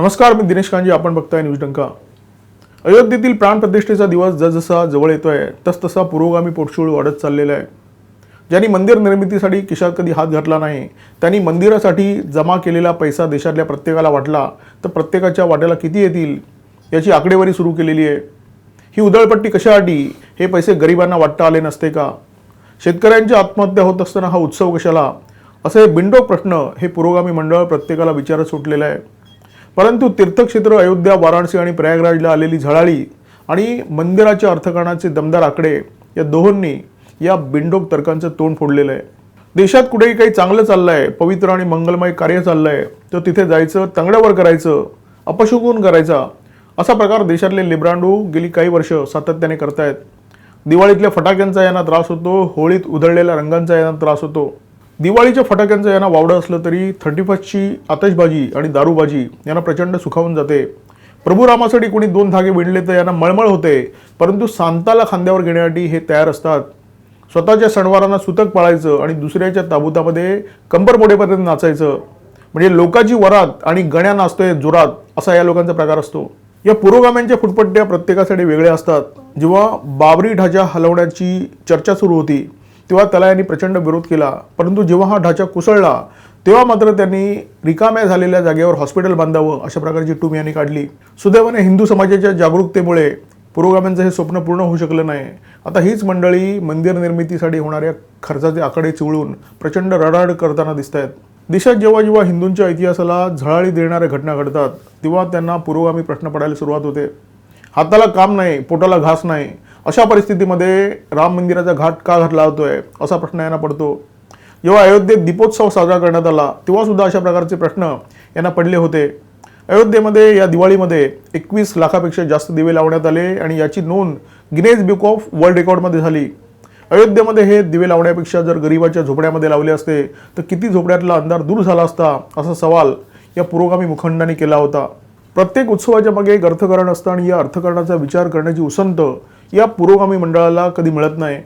नमस्कार मी दिनेश कांजी आपण बघताय न्यूज डंका. अयोध्येतील प्राणप्रतिष्ठेचा दिवस जसजसा जवळ येतो आहे तसतसा पुरोगामी पोटशूळ वाढत चाललेला आहे. ज्यांनी मंदिर निर्मितीसाठी किशात कधी हात घातला नाही त्यांनी मंदिरासाठी जमा केलेला पैसा देशातल्या प्रत्येकाला वाटला तर प्रत्येकाच्या वाट्याला किती येतील याची आकडेवारी सुरू केलेली आहे. ही उधळपट्टी कशासाठी हे पैसे गरिबांना वाटता आले नसते का? शेतकऱ्यांची आत्महत्या होत असताना हा उत्सव कशाला? असे बिंडोक प्रश्न हे पुरोगामी मंडळ प्रत्येकाला विचारत सुटलेलं आहे. परंतु तीर्थक्षेत्र अयोध्या वाराणसी आणि प्रयागराजला आलेली झळाळी आणि मंदिराच्या अर्थकारणाचे दमदार आकडे या दोहोंनी या बिंडोक तर्कांचं तोंड फोडलेलं आहे. देशात कुठेही काही चांगलं चाललं आहे पवित्र आणि मंगलमय कार्य चाललं आहे तर तिथे जायचं तंगड्यावर करायचं अपशकुन करायचा असा प्रकार देशातले लिब्रांडू गेली काही वर्ष सातत्याने करतायत. दिवाळीतल्या फटाक्यांचा यांना त्रास होतो होळीत उधळलेल्या रंगांचा यांना त्रास होतो. दिवाळीच्या फटाक्यांचं यांना वावडं असलं तरी थर्टी फर्स्टची आतषबाजी आणि दारूबाजी यांना प्रचंड सुखावून जाते. प्रभू रामासाठी कोणी दोन धागे विणले तर यांना मळमळ होते परंतु सांताला खांद्यावर घेण्यासाठी हे तयार असतात. स्वतःच्या सणवारांना सुतक पाळायचं आणि दुसऱ्याच्या ताबुतामध्ये कंबर मोडेपर्यंत नाचायचं. म्हणजे लोकांची वरात आणि गण्या नाचतोय जोरात असा या लोकांचा प्रकार असतो. या पुरोगाम्यांच्या फुटपट्ट्या प्रत्येकासाठी वेगळ्या असतात. जेव्हा बाबरी ढाचा हलवण्याची चर्चा सुरू होती तेव्हा त्याला यांनी प्रचंड विरोध केला. परंतु जेव्हा हा ढाचा कुसळला तेव्हा मात्र त्यांनी रिकाम्या झालेल्या जागेवर हॉस्पिटल बांधावं अशा प्रकारची टूम यांनी काढली. सुदैवाने हिंदू समाजाच्या जागरूकतेमुळे पुरोगाम्यांचं हे स्वप्न पूर्ण होऊ शकलं नाही. आता हीच मंडळी मंदिर निर्मितीसाठी होणाऱ्या खर्चाचे आकडे चिवळून प्रचंड रडारड करताना दिसत आहेत देशात जेव्हा जेव्हा हिंदूंच्या इतिहासाला झळाळी देणाऱ्या घटना घडतात तेव्हा त्यांना पुरोगामी प्रश्न पडायला सुरुवात होते. हाताला काम नाही पोटाला घास नाही. अशा परिस्थितीमध्ये राम मंदिराचा घाट का घातला जातोय असा प्रश्न यांना पडतो. जेव्हा अयोध्येत दीपोत्सव साजरा करण्यात आला तेव्हासुद्धा अशा प्रकारचे प्रश्न यांना पडले होते. अयोध्येमध्ये या दिवाळीमध्ये एकवीस लाखापेक्षा जास्त दिवे लावण्यात आले आणि याची नोंद गिनेज बुक ऑफ वर्ल्ड रेकॉर्डमध्ये झाली. अयोध्येमध्ये हे दिवे लावण्यापेक्षा जर गरिबाच्या झोपड्यामध्ये लावले असते तर किती झोपड्यातला अंधार दूर झाला असता? असा सवाल या पुरोगामी मुखंडांनी केला होता. प्रत्येक उत्सवाच्या मागे एक अर्थकारण असतं आणि या अर्थकारणाचा विचार करण्याची उसंत या पुरोगामी मंडळाला कधी मिळत नाही.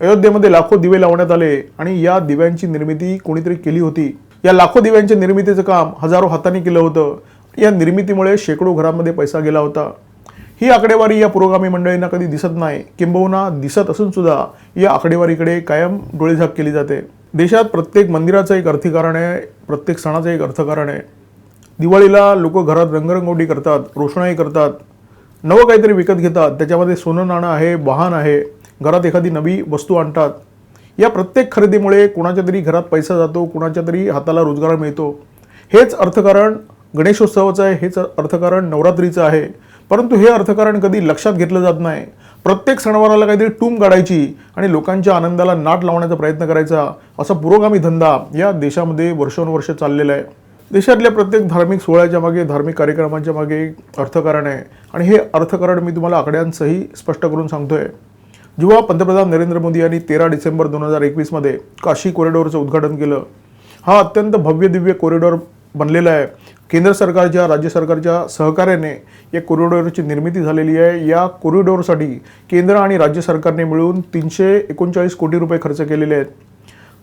अयोध्येमध्ये लाखो दिवे लावण्यात आले आणि या दिव्यांची निर्मिती कोणीतरी केली होती. या लाखो दिव्यांच्या निर्मितीचं काम हजारो हातांनी केलं होतं. या निर्मितीमुळे शेकडो घरांमध्ये पैसा गेला होता. ही आकडेवारी या पुरोगामी मंडळींना कधी दिसत नाही. किंबहुना दिसत असून सुद्धा या आकडेवारीकडे कायम डोळेझाक केली जाते. देशात प्रत्येक मंदिराचं एक अर्थकारण आहे प्रत्येक सणाचं एक अर्थकारण आहे. दिवाळीला लोक घरात रंगरंगोटी करतात रोषणाई करतात. नवं काहीतरी विकत घेतात. त्याच्यामध्ये सोनं नाणं आहे वाहन आहे घरात एखादी नवी वस्तू आणतात. या प्रत्येक खरेदीमुळे कुणाच्या तरी घरात पैसा जातो कुणाच्या तरी हाताला रोजगार मिळतो. हेच अर्थकारण गणेशोत्सवाचं आहे हेच अर्थकारण नवरात्रीचं आहे. परंतु हे अर्थकारण कधी लक्षात घेतलं जात नाही. प्रत्येक सणवाराला काहीतरी टूम काढायची आणि लोकांच्या आनंदाला नाट लावण्याचा प्रयत्न करायचा असा पुरोगामी धंदा या देशामध्ये वर्षानुवर्ष चाललेला आहे. देशातल्या प्रत्येक धार्मिक सोहळ्याच्या मागे धार्मिक कार्यक्रमाच्या मागे एक अर्थकारण आहे. आणि हे अर्थकारण मी तुम्हाला आकड्यांसही स्पष्ट करून सांगतोय. जेव्हा पंतप्रधान नरेंद्र मोदी यांनी तेरा डिसेंबर दोन हजार एकवीसमध्ये काशी कॉरिडॉरचं उद्घाटन केलं हा अत्यंत भव्य दिव्य कॉरिडॉर बनलेला आहे. केंद्र सरकारच्या राज्य सरकारच्या सहकार्याने या कॉरिडॉरची निर्मिती झालेली आहे. या कॉरिडॉरसाठी केंद्र आणि राज्य सरकारने मिळून तीनशे एकोणचाळीस कोटी रुपये खर्च केलेले आहेत.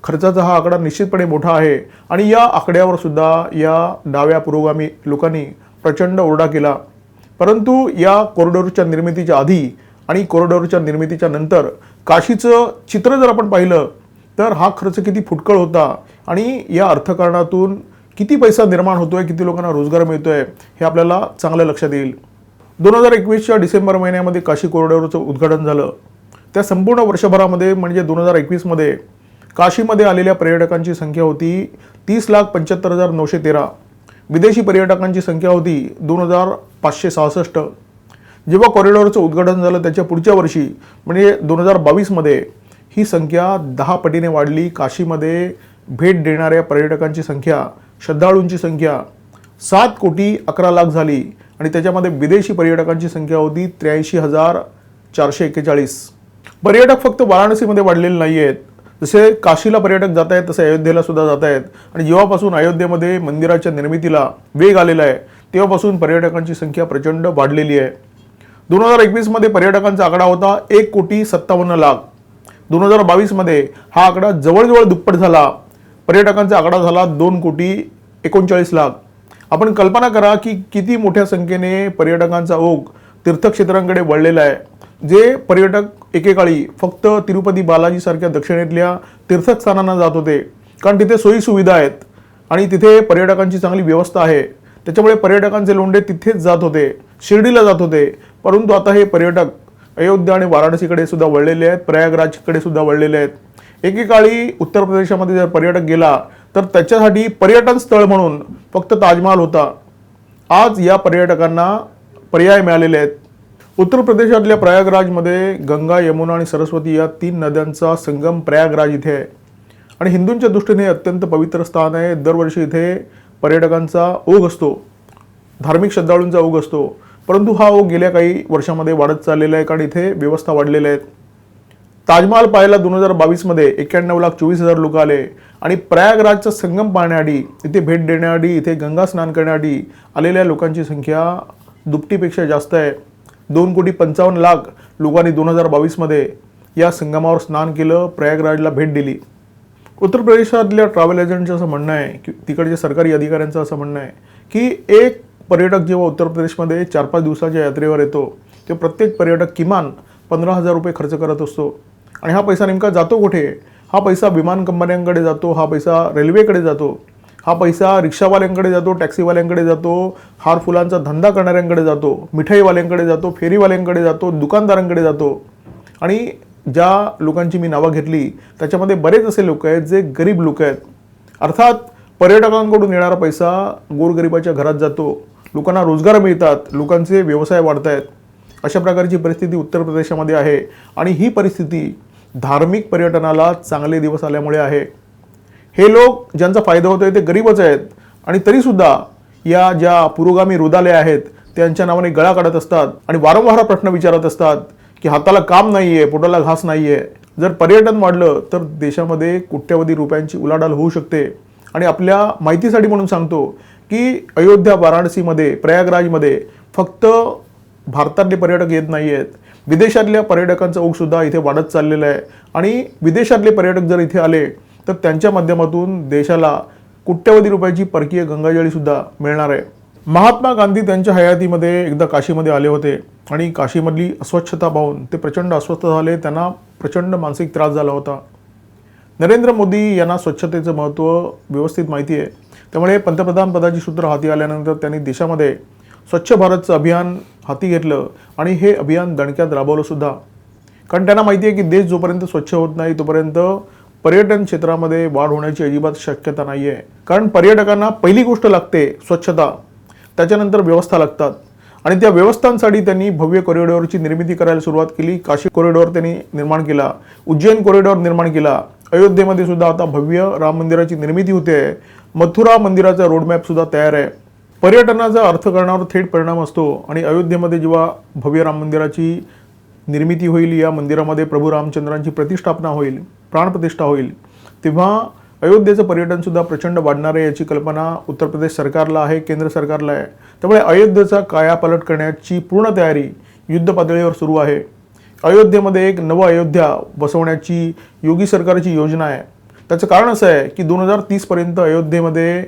खर्चाचा हा आकडा निश्चितपणे मोठा आहे. आणि या आकड्यावर सुद्धा या डाव्या पुरोगामी लोकांनी प्रचंड ओरडा केला. परंतु या कॉरिडॉरच्या निर्मितीच्या आधी आणि कॉरिडॉरच्या निर्मितीच्या नंतर काशीचं चित्र जर आपण पाहिलं तर हा खर्च किती फुटकळ होता आणि या अर्थकारणातून किती पैसा निर्माण होतोय किती लोकांना रोजगार मिळतोय हे आपल्याला चांगलं लक्षात येईल. दोन हजार एकवीसच्या डिसेंबर महिन्यामध्ये काशी कॉरिडॉरचं उद्घाटन झालं. त्या संपूर्ण वर्षभरामध्ये म्हणजे दोन हजार एकवीसमध्ये काशीमध्ये आलेल्या पर्यटकांची संख्या होती तीस लाख पंच्याहत्तर हजार नऊशे तेरा. विदेशी पर्यटकांची संख्या होती दोन हजार पाचशे सहासष्ट. जेव्हा कॉरिडॉरचं उद्घाटन झालं त्याच्या पुढच्या वर्षी म्हणजे दोन हजार बावीसमध्ये ही संख्या दहा पटीने वाढली. काशीमध्ये भेट देणाऱ्या पर्यटकांची संख्या श्रद्धाळूंची संख्या सात कोटी अकरा लाख झाली आणि त्याच्यामध्ये विदेशी पर्यटकांची संख्या होती त्र्याऐंशी हजार चारशे एक्केचाळीस पर्यटक फक्त वाराणसीमध्ये वाढलेले नाही आहेत जसे काशीला पर्यटक जात आहेत तसे अयोध्येला सुद्धा जात आहेत. आणि जेव्हापासून अयोध्येमध्ये मंदिराच्या निर्मितीला वेग आलेला आहे तेव्हापासून पर्यटकांची संख्या प्रचंड वाढलेली आहे. दोन हजार एकवीसमध्ये पर्यटकांचा आकडा होता एक कोटी सत्तावन्न लाख. दोन हजार बावीसमध्ये हा आकडा जवळजवळ दुप्पट झाला. पर्यटकांचा आकडा झाला दोन कोटी एकोणचाळीस लाख. आपण कल्पना करा की किती मोठ्या संख्येने पर्यटकांचा ओघ तीर्थक्षेत्रांकडे वळलेला आहे. जे पर्यटक एकेकाळी फक्त तिरुपती बालाजीसारख्या दक्षिणेतल्या तीर्थस्थानांना जात होते. कारण तिथे सोयीसुविधा आहेत आणि तिथे पर्यटकांची चांगली व्यवस्था आहे. त्याच्यामुळे पर्यटकांचे लोंढे तिथेच जात होते. शिर्डीला जात होते. परंतु आता हे पर्यटक अयोध्या आणि वाराणसीकडे सुद्धा वळलेले आहेत. प्रयागराजकडे सुद्धा वळलेले आहेत. एकेकाळी उत्तर प्रदेशामध्ये जर पर्यटक गेला तर त्याच्यासाठी पर्यटन स्थळ म्हणून फक्त ताजमहाल होता. आज या पर्यटकांना पर्याय मिळालेले आहेत. उत्तर प्रदेशातल्या प्रयागराजमध्ये गंगा यमुना आणि सरस्वती या तीन नद्यांचा संगम प्रयागराज इथे आहे. आणि हिंदूंच्या दृष्टीने अत्यंत पवित्र स्थान आहे. दरवर्षी इथे पर्यटकांचा ओघ असतो. धार्मिक श्रद्धाळूंचा ओघ असतो. परंतु हा ओघ गेल्या काही वर्षामध्ये वाढत चाललेला आहे कारण इथे व्यवस्था वाढलेल्या आहेत. ताजमहाल पाहायला दोन हजार बावीसमध्ये एक्क्याण्णव लाख चोवीस हजार लोक आले. आणि प्रयागराजचा संगम पाहण्याआधी इथे भेट देण्याआधी इथे गंगा स्नान करण्याआधी आलेल्या लोकांची संख्या दुपटीपेक्षा जास्त आहे. दोन कोटी पंचावन्न लाख लोकांनी दोन हजार बावीसमध्ये या संगमावर स्नान केलं प्रयागराजला भेट दिली. उत्तर प्रदेशातल्या ट्रॅव्हल एजंटचं असं म्हणणं आहे की तिकडच्या सरकारी अधिकाऱ्यांचं असं म्हणणं आहे की एक पर्यटक जेव्हा उत्तर प्रदेशमध्ये चार पाच दिवसाच्या यात्रेवर येतो ते प्रत्येक पर्यटक किमान पंधरा हजार रुपये खर्च करत असतो. आणि हा पैसा नेमका जातो कुठे? हा पैसा विमान कंपन्यांकडे जातो हा पैसा रेल्वेकडे जातो. हा पैसा रिक्षावाल्यांकडे जातो टॅक्सीवाल्यांकडे जातो हार फुलांचा धंदा करणाऱ्यांकडे जातो मिठाईवाल्यांकडे जातो फेरीवाल्यांकडे जातो दुकानदारांकडे जातो. आणि ज्या लोकांची मी नावं घेतली त्याच्यामध्ये बरेच असे लोक आहेत जे गरीब लोक आहेत. अर्थात पर्यटकांकडून येणारा पैसा गोरगरिबाच्या घरात जातो. लोकांना रोजगार मिळतात लोकांचे व्यवसाय वाढत आहेत अशा प्रकारची परिस्थिती उत्तर प्रदेशामध्ये आहे. आणि ही परिस्थिती धार्मिक पर्यटनाला चांगले दिवस आल्यामुळे आहे. हे लोक ज्यांचा फायदा होतोय ते गरीबच आहेत. आणि तरीसुद्धा या ज्या पुरोगामी रुदाले आहेत त्यांच्या नावाने गळा काढत असतात आणि वारंवार प्रश्न विचारत असतात की हाताला काम नाही आहे पोटाला घास नाही आहे जर पर्यटन वाढलं तर देशामध्ये कोट्यवधी रुपयांची उलाढाल होऊ शकते. आणि आपल्या माहितीसाठी म्हणून सांगतो की अयोध्या वाराणसीमध्ये प्रयागराजमध्ये फक्त भारतातले पर्यटक येत नाही आहेत विदेशातल्या पर्यटकांचा ओघसुद्धा इथे वाढत चाललेला आहे. आणि विदेशातले पर्यटक जर इथे आले तर त्यांच्या माध्यमातून देशाला कोट्यवधी रुपयाची परकीय गंगाजळीसुद्धा मिळणार आहे. महात्मा गांधी त्यांच्या हयातीमध्ये एकदा काशीमध्ये आले होते आणि काशीमधली अस्वच्छता पाहून ते प्रचंड अस्वस्थ झाले त्यांना प्रचंड मानसिक त्रास झाला होता. नरेंद्र मोदी यांना स्वच्छतेचं महत्त्व व्यवस्थित माहिती आहे. त्यामुळे पंतप्रधान पदाची सूत्र हाती आल्यानंतर त्यांनी देशामध्ये स्वच्छ भारतचं अभियान हाती घेतलं आणि हे अभियान दणक्यात राबवलंसुद्धा कारण त्यांना माहिती आहे की देश जोपर्यंत स्वच्छ होत नाही तोपर्यंत पर्यटन क्षेत्रामध्ये वाढ होण्याची अजिबात शक्यता नाही आहे कारण पर्यटकांना पहिली गोष्ट लागते स्वच्छता. त्याच्यानंतर व्यवस्था लागतात. आणि त्या व्यवस्थांसाठी त्यांनी भव्य कॉरिडॉरची निर्मिती करायला सुरुवात केली. काशी कॉरिडॉर त्यांनी निर्माण केला. उज्जैन कॉरिडॉर निर्माण केला. अयोध्येमध्ये सुद्धा आता भव्य राम मंदिराची निर्मिती होते. मथुरा मंदिराचा रोडमॅप सुद्धा तयार आहे. पर्यटनाचा अर्थकारणावर थेट परिणाम असतो. आणि अयोध्येमध्ये जेव्हा भव्य राम मंदिराची निर्मिती होईल या मंदिरामध्ये प्रभू रामचंद्रांची प्रतिष्ठापना होईल प्राणप्रतिष्ठा होईल. तेव्हा अयोध्येचं पर्यटनसुद्धा प्रचंड वाढणार आहे याची कल्पना उत्तर प्रदेश सरकारला आहे केंद्र सरकारला आहे. त्यामुळे अयोध्येचा कायापालट करण्याची पूर्ण तयारी युद्ध पातळीवर सुरू आहे. अयोध्येमध्ये एक नवं अयोध्या बसवण्याची योगी सरकारची योजना आहे. त्याचं कारण असं आहे की दोन हजार तीसपर्यंत अयोध्येमध्ये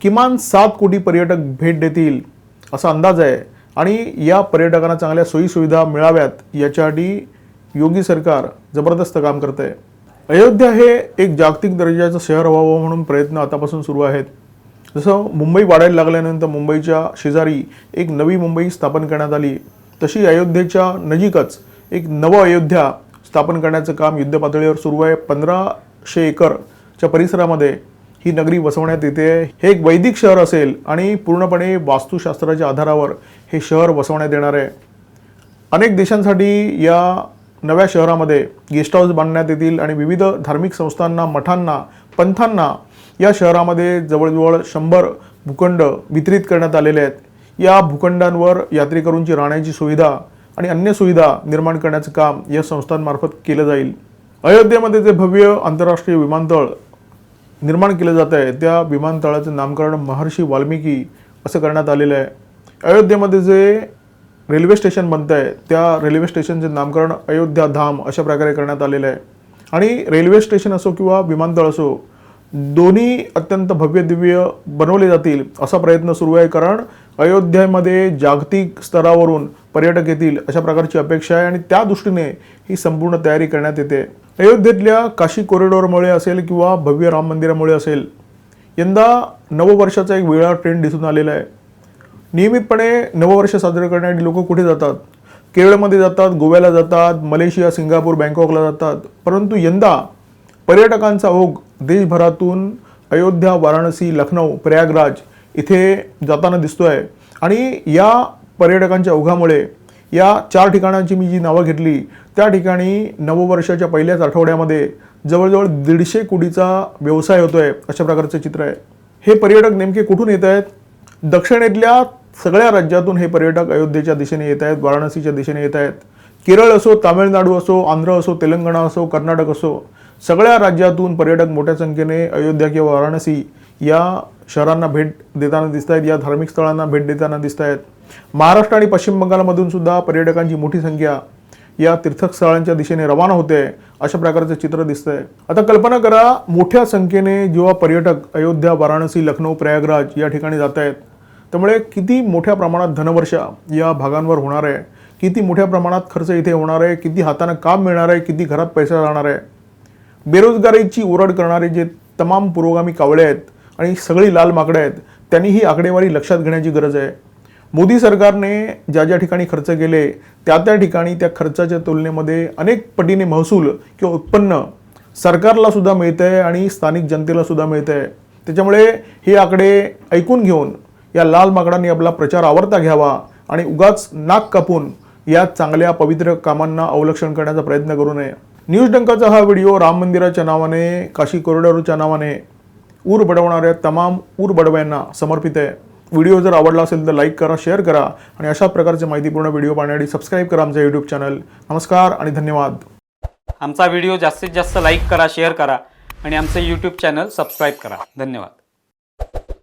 किमान सात कोटी पर्यटक भेट देतील असा अंदाज आहे आणि या पर्यटकांना चांगल्या सोयीसुविधा मिळाव्यात याच्यासाठी योगी सरकार जबरदस्त काम करत आहे अयोध्या हे एक जागतिक दर्जाचं शहर व्हावं म्हणून प्रयत्न आतापासून सुरू आहेत. जसं मुंबई वाढायला लागल्यानंतर मुंबईच्या शेजारी एक नवी मुंबई स्थापन करण्यात आली तशी अयोध्येच्या नजीकच एक नवं अयोध्या स्थापन करण्याचं काम युद्धपातळीवर सुरू आहे. पंधराशे एकरच्या परिसरामध्ये ही नगरी वसवण्यात येते. हे एक वैदिक शहर असेल आणि पूर्णपणे वास्तुशास्त्राच्या आधारावर हे शहर वसवण्यात येणार आहे. अनेक देशांसाठी या नव्या शहरामध्ये गेस्ट हाऊस बांधण्यात येतील आणि विविध धार्मिक संस्थांना मठांना पंथांना या शहरामध्ये जवळजवळ शंभर भूखंड वितरित करण्यात आलेले आहेत. या भूखंडांवर यात्रेकरूंची राहण्याची सुविधा आणि अन्य सुविधा निर्माण करण्याचं काम या संस्थांमार्फत केलं जाईल. अयोध्येमध्ये जे भव्य आंतरराष्ट्रीय विमानतळ निर्माण केलं जात आहे त्या विमानतळाचं नामकरण महर्षी वाल्मिकी असं करण्यात आलेलं आहे. अयोध्येमध्ये जे रेल्वे स्टेशन बनतं आहे त्या रेल्वे स्टेशनचे नामकरण अयोध्या धाम अशा प्रकारे करण्यात आलेलं आहे. आणि रेल्वे स्टेशन असो किंवा विमानतळ असो दोन्ही अत्यंत भव्य दिव्य बनवले जातील असा प्रयत्न सुरू आहे कारण अयोध्येमध्ये जागतिक स्तरावरून पर्यटक येतील अशा प्रकारची अपेक्षा आहे आणि त्या दृष्टीने ही संपूर्ण तयारी करण्यात येते. अयोध्येतल्या काशी कॉरिडॉरमुळे असेल किंवा भव्य राम मंदिरामुळे असेल यंदा नववर्षाचा एक वेगळा ट्रेंड दिसून आलेला आहे. नियमितपणे नववर्ष साजरे करण्यासाठी लोक कुठे जातात? केरळमध्ये जातात गोव्याला जातात मलेशिया सिंगापूर बँकॉकला जातात. परंतु यंदा पर्यटकांचा ओघ देशभरातून अयोध्या वाराणसी लखनौ प्रयागराज इथे जाताना दिसतो आहे आणि या पर्यटकांच्या ओघामुळे या चार ठिकाणांची मी जी नावं घेतली त्या ठिकाणी नववर्षाच्या पहिल्याच आठवड्यामध्ये जवळजवळ दीडशे कोटीचा व्यवसाय होतो आहे अशा प्रकारचं चित्र आहे. हे पर्यटक नेमके कुठून येत आहेत दक्षिणेतल्या सगळ्या राज्यातून हे पर्यटक अयोध्येच्या दिशेने येत आहेत वाराणसीच्या दिशेने येत आहेत. केरळ असो तामिळनाडू असो आंध्र असो तेलंगणा असो कर्नाटक असो सगळ्या राज्यातून पर्यटक मोठ्या संख्येने अयोध्या किंवा वाराणसी या शहरांना भेट देताना दिसत आहेत या धार्मिक स्थळांना भेट देताना दिसत आहेत. महाराष्ट्र आणि पश्चिम बंगालमधून सुद्धा पर्यटकांची मोठी संख्या या तीर्थस्थळांच्या दिशेने रवाना होते अशा प्रकारचं चित्र दिसतंय आता कल्पना करा मोठ्या संख्येने जेव्हा पर्यटक अयोध्या वाराणसी लखनौ प्रयागराज या ठिकाणी जात आहेत त्यामुळे किती मोठ्या प्रमाणात धनवर्षा या भागांवर होणार आहे? किती मोठ्या प्रमाणात खर्च इथे होणार आहे? किती हातानं काम मिळणार आहे? किती घरात पैसा राहणार आहे? बेरोजगारीची ओरड करणारे जे तमाम पुरोगामी कावळे आहेत आणि सगळी लाल माकडे आहेत त्यांनी ही आकडेवारी लक्षात घेण्याची गरज आहे. मोदी सरकारने ज्या ज्या ठिकाणी खर्च केले त्या त्या ठिकाणी त्या खर्चाच्या तुलनेमध्ये अनेक पटीने महसूल किंवा उत्पन्न सरकारला सुद्धा मिळतं आहे आणि स्थानिक जनतेला सुद्धा मिळतं आहे त्याच्यामुळे हे आकडे ऐकून घेऊन या लाल माकडांनी आपला प्रचार आवरता घ्यावा आणि उगाच नाक कापून या चांगल्या पवित्र कामांना अवलक्षण करण्याचा प्रयत्न करू नये. न्यूज डंकाचा हा व्हिडिओ राम मंदिराच्या नावाने काशी कॉरिडॉरच्या नावाने ऊर बडवणाऱ्या तमाम ऊर बडव्यांना समर्पित आहे. व्हिडिओ जर आवडला असेल तर लाईक करा शेअर करा आणि अशा प्रकारचे माहितीपूर्ण व्हिडिओ पाहण्यासाठी सबस्क्राईब करा आमचं यूट्यूब चॅनल नमस्कार आणि धन्यवाद. आमचा व्हिडिओ जास्तीत जास्त लाईक करा शेअर करा आणि आमचं यूट्यूब चॅनल सबस्क्राईब करा. धन्यवाद.